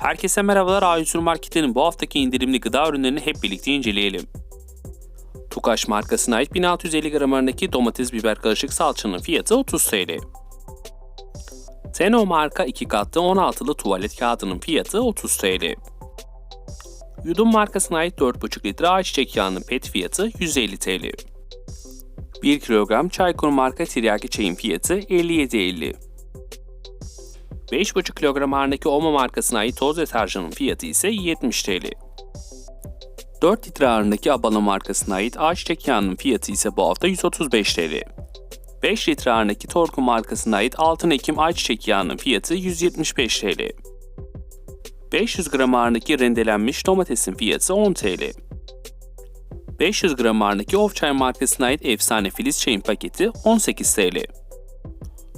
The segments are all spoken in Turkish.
Herkese merhabalar A100 Market'in bu haftaki indirimli gıda ürünlerini hep birlikte inceleyelim. Tukaş markasına ait 1650 gram arasındaki domates biber karışık salçanın fiyatı 30 TL. Teno marka 2 katlı 16'lı tuvalet kağıdının fiyatı 30 TL. Yudum markasına ait 4,5 litre ayçiçek yağının pet fiyatı 150 TL. 1 kilogram Çaykur marka tiryaki çayın fiyatı 57.50. 5,5 kilogram ağırlığındaki Omo markasına ait toz deterjanın fiyatı ise 70 TL. 4 litre ağırlığındaki Abala markasına ait ayçiçek yağının fiyatı ise bu hafta 135 TL. 5 litre ağırlığındaki Torku markasına ait Altın Ekim ayçiçek yağının fiyatı 175 TL. 500 gram ağırlığındaki rendelenmiş domatesin fiyatı 10 TL. 500 gram ağırlığındaki Ofçay markasına ait efsane filiz çayın paketi 18 TL.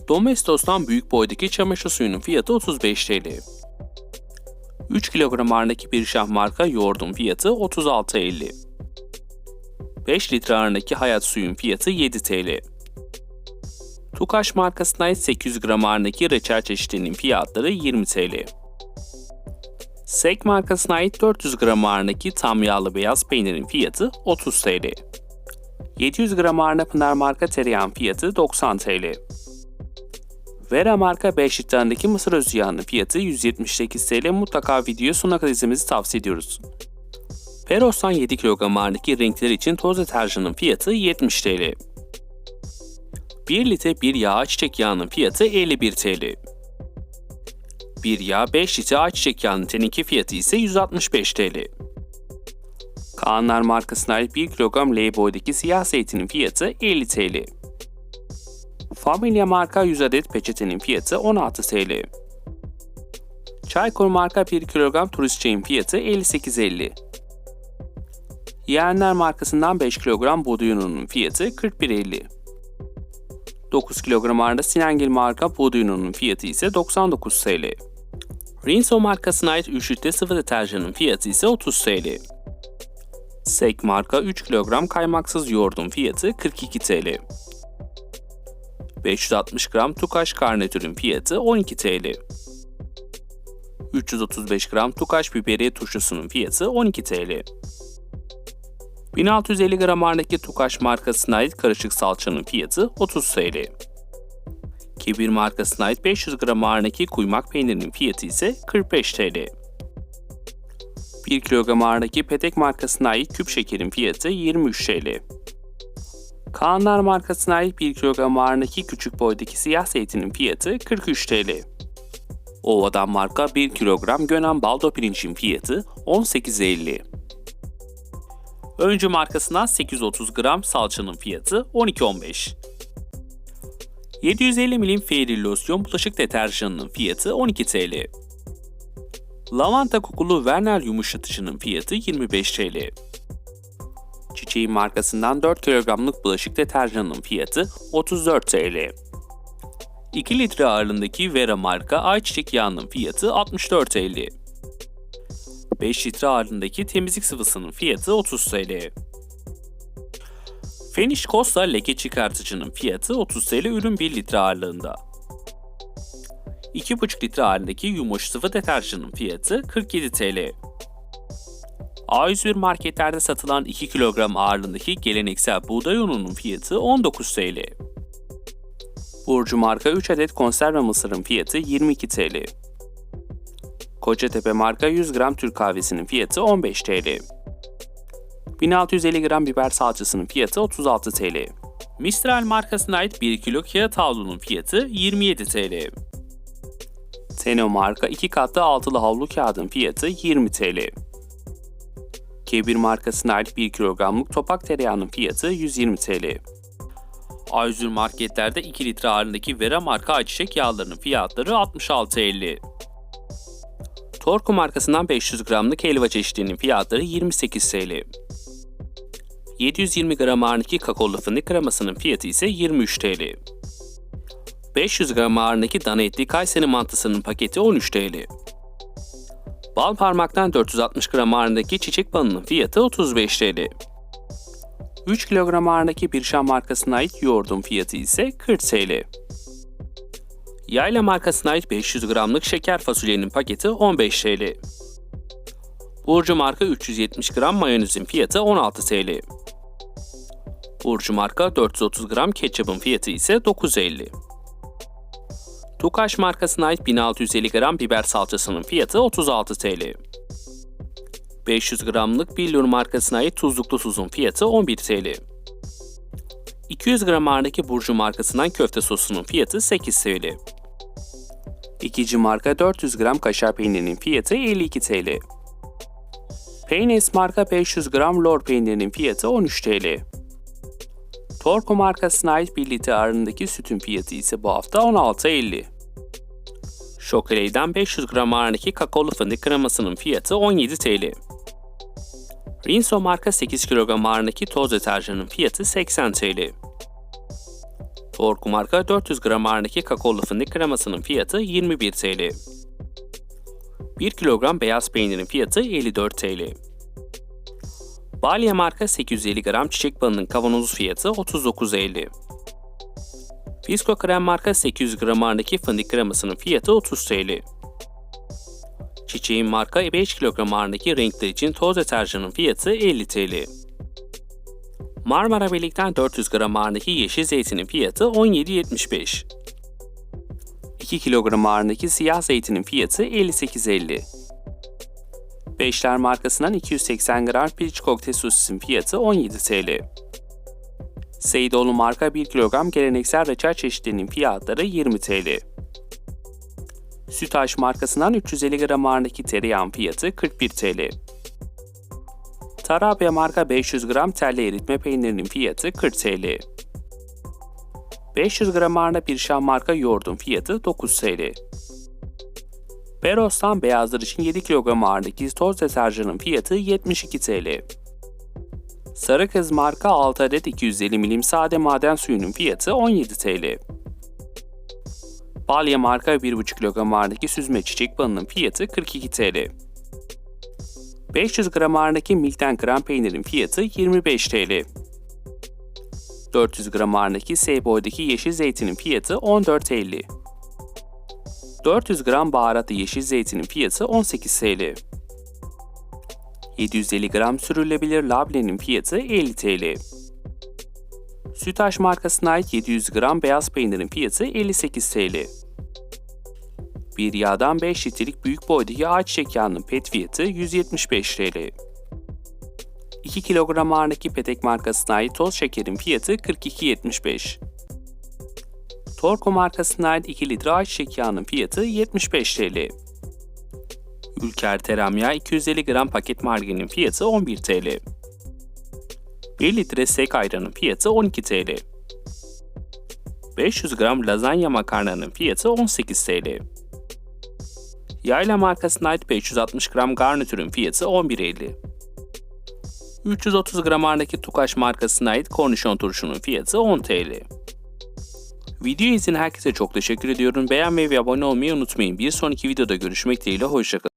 Domestos'tan büyük boydaki çamaşır suyunun fiyatı 35 TL. 3 kilogram ağırlığındaki bir şah marka yoğurdun fiyatı 36.50. 5 litre ağırlığındaki hayat suyun fiyatı 7 TL. Tukaş markasına ait 800 gram ağırlığındaki reçel çeşitlerinin fiyatları 20 TL. Sek markasına ait 400 gram ağırlığındaki tam yağlı beyaz peynirin fiyatı 30 TL. 700 gram ağırlığında Pınar marka tereyağın fiyatı 90 TL. Vera marka 5 litreindeki mısır özü yağının fiyatı 178 TL. Mutlaka video sonuna kadar izlemenizi tavsiye ediyoruz. Peros'tan 7 kilogram ağırlığındaki renkler için toz deterjanın fiyatı 70 TL. 1 litre bir yağ ayçiçek yağının fiyatı 51 TL. Bir yağ 5 litre ayçiçek yağının teneki fiyatı ise 165 TL. Kaanlar markasına ait 1 kilogram L boydaki siyah zeytinin fiyatı 50 TL. Familia marka 100 adet peçetenin fiyatı 16 TL. Çaykur marka 1 kilogram turist çayın fiyatı 58.50. Yeğenler markasından 5 kilogram buğday ununun fiyatı 41.50. 9 kilogram ağırlığında Sinengil marka buğday ununun fiyatı ise 99 TL. Rinso markasına ait 3 litre sıvı deterjanın fiyatı ise 30 TL. Sek marka 3 kilogram kaymaksız yoğurdun fiyatı 42 TL. 560 gram Tukaş karnatürün fiyatı 12 TL. 335 gram Tukaş biberiye turşusunun fiyatı 12 TL. 1650 gram ağırlığındaki Tukaş markasına ait karışık salçanın fiyatı 30 TL. Kibir markasına ait 500 gram ağırlığındaki kuymak peynirinin fiyatı ise 45 TL. 1 kilogram ağırlığındaki Petek markasına ait küp şekerin fiyatı 23 TL. Kaanlar markasına ait 1 kilogram ağırlığındaki küçük boydaki siyah zeytinin fiyatı 43 TL. Ova'dan marka 1 kilogram Gönen baldo pirincin fiyatı 18.50. Öncü markasından 830 gram salçanın fiyatı 12.15. 750 milim Fairy losyon bulaşık deterjanının fiyatı 12 TL. Lavanta kokulu Vernel yumuşatıcının fiyatı 25 TL. Çiçeğin markasından 4 kilogramlık bulaşık deterjanının fiyatı 34 TL. 2 litre ağırlığındaki Vera marka ayçiçek yağının fiyatı 64 TL. 5 litre ağırlığındaki temizlik sıvısının fiyatı 30 TL. Finish Costa leke çıkartıcının fiyatı 30 TL ürün 1 litre ağırlığında. 2,5 litre ağırlığındaki yumuş sıvı deterjanın fiyatı 47 TL. A101 marketlerde satılan 2 kilogram ağırlığındaki geleneksel buğday ununun fiyatı 19 TL. Burcu marka 3 adet konserve mısırın fiyatı 22 TL. Kocatepe marka 100 gram Türk kahvesinin fiyatı 15 TL. 1650 gram biber salçasının fiyatı 36 TL. Mistral markasına ait 1 kilo kağıt havlunun fiyatı 27 TL. Teno marka 2 katlı altılı havlu kağıdın fiyatı 20 TL. K1 markasına ait 1 kilogramlık topak tereyağının fiyatı 120 TL. A101 marketlerde 2 litre ağırlığındaki Vera marka ayçiçek yağlarının fiyatları 66.50. Torku markasından 500 gramlık helva çeşitlerinin fiyatları 28 TL. 720 gram ağırlığındaki kakaolu fındık kremasının fiyatı ise 23 TL. 500 gram ağırlığındaki dana etli Kayseri mantısının paketi 13 TL. Bal parmaktan 460 gram ağırlığındaki çiçek balının fiyatı 35 TL. 3 kilogram ağırlığındaki bir şam markasına ait yoğurdun fiyatı ise 40 TL. Yayla markasına ait 500 gramlık şeker fasulyenin paketi 15 TL. Burcu marka 370 gram mayonezin fiyatı 16 TL. Burcu marka 430 gram ketçapın fiyatı ise 9.50. Tukaş markasına ait 1650 gram biber salçasının fiyatı 36 TL. 500 gramlık Billur markasına ait tuzluklu tuzun fiyatı 11 TL. 200 gram ağırlık Burcu markasından köfte sosunun fiyatı 8 TL. İkinci marka 400 gram kaşar peynirinin fiyatı 52 TL. Peynes marka 500 gram lor peynirinin fiyatı 13 TL. Torku markasına ait 1 litre ağırlığındaki sütün fiyatı ise bu hafta 16.50. Şokoley'den 500 gram ağırlığındaki kakaolu fındık kremasının fiyatı 17 TL. Rinso marka 8 kilogram ağırlığındaki toz deterjanın fiyatı 80 TL. Torku marka 400 gram ağırlığındaki kakaolu fındık kremasının fiyatı 21 TL. 1 kilogram beyaz peynirin fiyatı 54 TL. Balya marka 850 gram çiçek balının kavanoz fiyatı 39.50. Fisco krem marka 800 gram ağırlığındaki fındık kremasının fiyatı 30 TL. Çiçeğin marka 5 kilogram ağırlığındaki renkler için toz deterjanın fiyatı 50 TL. Marmara Birlik'ten 400 gram ağırlığındaki yeşil zeytinin fiyatı 17.75. 2 kilogram ağırlığındaki siyah zeytinin fiyatı 58.50. Beşler markasından 280 gram piliç kokteyl sosisin fiyatı 17 TL. Seydoğlu marka 1 kilogram geleneksel reçel çeşitlerinin fiyatları 20 TL. Sütaş markasından 350 gram ağırlığındaki tereyağın fiyatı 41 TL. Tarabya marka 500 gram terli eritme peynirinin fiyatı 40 TL. 500 gram ağırlığında bir şam marka yoğurdun fiyatı 9 TL. Beros'tan beyazlar için 7 kilogram ağırlığındaki toz deterjanın fiyatı 72 TL. Sarı Kız marka 6 adet 250 milim sade maden suyunun fiyatı 17 TL. Balya marka 1,5 kilogram ağırlığındaki süzme çiçek balının fiyatı 42 TL. 500 gram ağırlığındaki Milten krem peynirin fiyatı 25 TL. 400 gram ağırlığındaki Seyboy'daki yeşil zeytinin fiyatı 14.50. 400 gram baharatlı yeşil zeytinin fiyatı 18 TL. 750 gram sürülebilir labnenin fiyatı 50 TL. Sütaş markasına ait 700 gram beyaz peynirin fiyatı 58 TL. Bir yağdan 5 litrelik büyük boydaki ayçiçek yağının pet fiyatı 175 TL. 2 kilogram ağırlığındaki Petek markasına ait toz şekerin fiyatı 42.75. Torko markasına ait 2 litre ayçiçek yağının fiyatı 75 TL. Ülker tereyağı 250 gram paket margarin fiyatı 11 TL. 1 litre sek ayranın fiyatı 12 TL. 500 gram lazanya makarnanın fiyatı 18 TL. Yayla markasına ait 560 gram garnitürün fiyatı 11.50. 330 gram ağırlığındaki Tukaş markasına ait kornişon turşunun fiyatı 10 TL. Video izleyen herkese çok teşekkür ediyorum. Beğenmeyi ve abone olmayı unutmayın. Bir sonraki videoda görüşmek dileğiyle hoşçakalın.